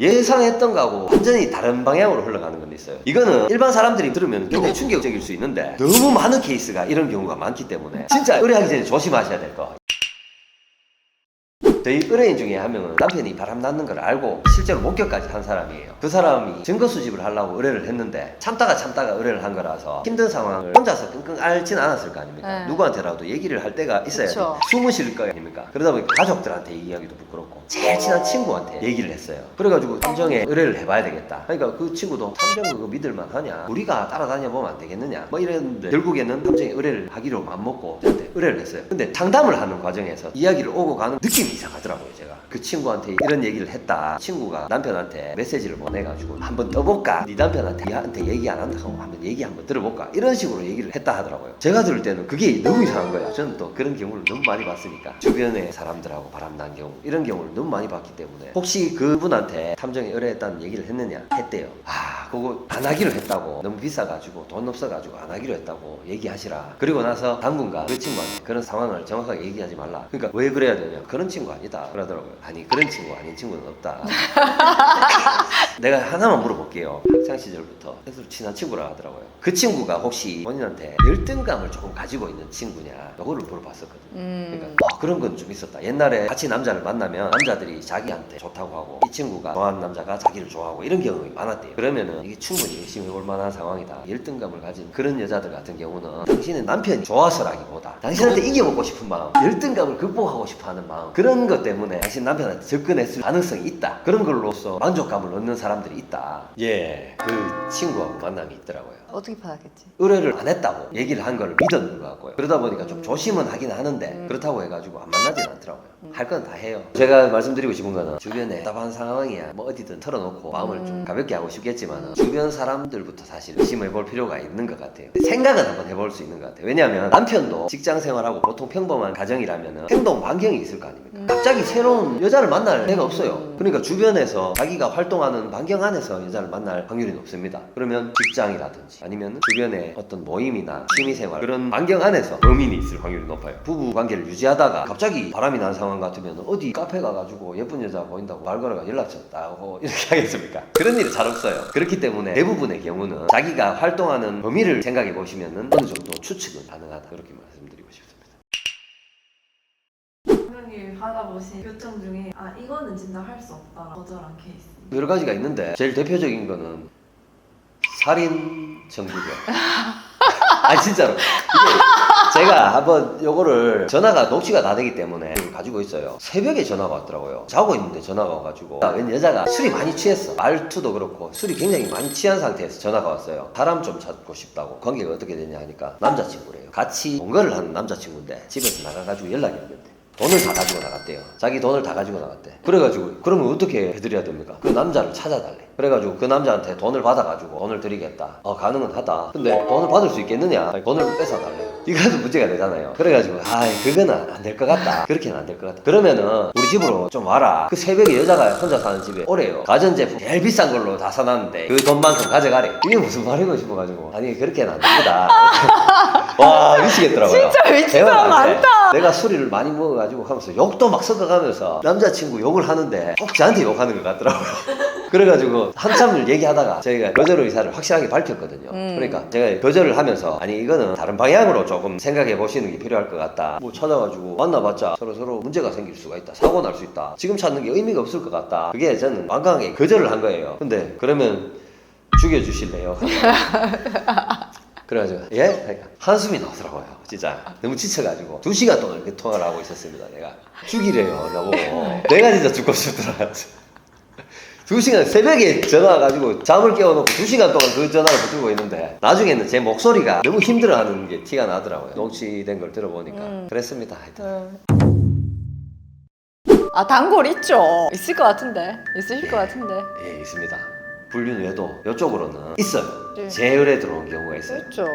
예상했던 거하고 완전히 다른 방향으로 흘러가는 건 있어요. 이거는 일반 사람들이 들으면 굉장히 충격적일 수 있는데 너무 많은 케이스가 이런 경우가 많기 때문에 진짜 의뢰하기 전에 조심하셔야 될 거. 저희 의뢰인 중에 한 명은 남편이 바람 났는 걸 알고 실제로 목격까지 한 사람이에요. 그 사람이 증거 수집을 하려고 의뢰를 했는데 참다가 참다가 의뢰를 한 거라서 힘든 상황을 혼자서 끙끙 앓진 않았을 거 아닙니까? 네. 누구한테라도 얘기를 할 때가 있어야지. 그쵸. 숨을 쉴 거 아닙니까? 그러다 보니까 가족들한테 얘기하기도 부끄럽고 제일 친한 친구한테 얘기를 했어요. 그래가지고 탐정에 의뢰를 해봐야 되겠다. 그러니까 그 친구도 탐정 그거 믿을만 하냐? 우리가 따라다녀 보면 안 되겠느냐? 뭐 이랬는데 결국에는 탐정에 의뢰를 하기로 맘먹고 저한테 의뢰를 했어요. 근데 상담을 하는 과정에서 이야기를 오고 가는 느낌이 이상 하더라고요. 제가 그 친구한테 이런 얘기를 했다. 친구가 남편한테 메시지를 보내가지고 한번 떠볼까? 네 남편한테 얘한테 얘기 안 한다고 한번 얘기 한번 들어볼까? 이런 식으로 얘기를 했다 하더라고요. 제가 들을 때는 그게 너무 이상한 거야. 저는 또 그런 경우를 너무 많이 봤으니까 주변의 사람들하고 바람난 경우 이런 경우를 너무 많이 봤기 때문에 혹시 그분한테 탐정에 의뢰했다는 얘기를 했느냐 했대요. 아 그거 안 하기로 했다고 너무 비싸가지고 돈 없어가지고 안 하기로 했다고 얘기하시라. 그리고 나서 당분간 그 친구한테 그런 상황을 정확하게 얘기하지 말라. 그러니까 왜 그래야 되냐? 그런 친구 아니다. 그러더라고요. 아니 그런 친구 아닌 친구는 없다. 내가 하나만 물어볼게요. 학창 시절부터 계속 친한 친구라 하더라고요. 그 친구가 혹시 본인한테 열등감을 조금 가지고 있는 친구냐? 요거를 물어봤었거든요. 음. 그러니까 아, 그런 건 좀 있었다. 옛날에 같이 남자를 만나면 남자들이 자기한테 좋다고 하고 이 친구가 좋아하는 남자가 자기를 좋아하고 이런 경우가 많았대요. 그러면은 이게 충분히 의심해 볼 만한 상황이다. 열등감을 가진 그런 여자들 같은 경우는 당신의 남편이 좋아서라기보다 당신한테 이겨먹고 싶은 마음, 열등감을 극복하고 싶어 하는 마음 그런 것 때문에 당신 남편한테 접근했을 가능성이 있다. 그런 걸로써 만족감을 얻는 사람들이 있다. 예, 그 친구하고 만남이 있더라고요. 어떻게 받았겠지? 의뢰를 안 했다고 얘기를 한 걸 믿었는 것 같고요. 그러다 보니까 좀 조심은 하긴 하는데 그렇다고 해가지고 안 만나진 않더라고요. 할 건 다 해요. 제가 말씀드리고 싶은 거는 주변에 답답한 상황이야 뭐 어디든 털어놓고 마음을 좀 가볍게 하고 싶겠지만 주변 사람들부터 사실 의심해 볼 필요가 있는 것 같아요. 생각은 한번 해볼 수 있는 것 같아요. 왜냐하면 남편도 직장 생활하고 보통 평범한 가정이라면 행동 반경이 있을 거 아닙니까? 갑자기 새로운 여자를 만날 애가 없어요. 그러니까 주변에서 자기가 활동하는 반경 안에서 여자를 만날 확률이 높습니다. 그러면 직장이라든지 아니면 주변에 어떤 모임이나 취미생활 그런 반경 안에서 범인이 있을 확률이 높아요. 부부 관계를 유지하다가 갑자기 바람이 난 상황 같으면 어디 카페 가가지고 예쁜 여자 보인다고 말 걸어가 연락처 따고 이렇게 하겠습니까? 그런 일이 잘 없어요. 그렇기 때문에 대부분의 경우는 자기가 활동하는 범위를 생각해 보시면 어느 정도 추측은 가능하다. 그렇게 말씀드리고 싶습니다. 분명히 받아보신 요청 중에 아 이거는 진짜 할 수 없다 거절한 케이스 여러 가지가 있는데 제일 대표적인 거는 살인 정규죠. 아 진짜로 제가 한번 요거를 전화가 녹취가 다 되기 때문에 가지고 있어요. 새벽에 전화가 왔더라고요. 자고 있는데 전화가 와가지고 웬 여자가 술이 많이 취했어. 말투도 그렇고 술이 굉장히 많이 취한 상태에서 전화가 왔어요. 사람 좀 찾고 싶다고 관계가 어떻게 되냐 하니까 남자친구래요. 같이 동거를 하는 남자친구인데 집에서 나가가지고 연락이 왔는데. 돈을 다 가지고 나갔대요. 자기 돈을 다 가지고 나갔대. 그래가지고 그러면 어떻게 해드려야 됩니까? 그 남자를 찾아달래. 그래가지고 그 남자한테 돈을 받아가지고 돈을 드리겠다. 어 가능은 하다. 근데 돈을 받을 수 있겠느냐? 아니, 돈을 뺏어달래요. 이거도 문제가 되잖아요. 그래가지고 아 그거는 안 될 것 같다. 그렇게는 안 될 것 같다. 그러면은 우리 집으로 좀 와라. 그 새벽에 여자가 혼자 사는 집에 오래요. 가전제품 제일 비싼 걸로 다 사놨는데 그 돈만큼 가져가래. 이게 무슨 말이고 싶어가지고 아니 그렇게는 안 됩니다. 와 미치겠더라고요. 진짜 미친 사람 많다. 내가 술을 많이 먹어가지고 하면서 욕도 막 섞어가면서 남자친구 욕을 하는데 꼭 저한테 욕하는 것 같더라고요. 그래가지고 한참을 얘기하다가 저희가 거절 의사를 확실하게 밝혔거든요. 음. 그러니까 제가 거절을 하면서 아니 이거는 다른 방향으로 조금 생각해 보시는 게 필요할 것 같다. 뭐 찾아가지고 만나봤자 서로 서로 문제가 생길 수가 있다. 사고 날 수 있다. 지금 찾는 게 의미가 없을 것 같다. 그게 저는 완강하게 거절을 한 거예요. 근데 그러면 죽여주실래요? 그래가지고 예? 그러니까 한숨이 나오더라고요 진짜 너무 지쳐가지고 두 시간 동안 이렇게 통화를 하고 있었습니다 내가 죽이래요 나보고 내가 진짜 죽고 싶더라고요 두 시간 새벽에 전화 와가지고 잠을 깨워놓고 두 시간 동안 그 전화를 붙들고 있는데 나중에는 제 목소리가 너무 힘들어하는 게 티가 나더라고요 녹취된 걸 들어보니까 음. 그랬습니다 하여튼 아 단골 있죠. 있을 것 같은데. 있으실 것 같은데. 예 있습니다 불륜 외도 이쪽으로는 있어요 네. 제 의뢰 들어온 경우가 있어요 그렇죠.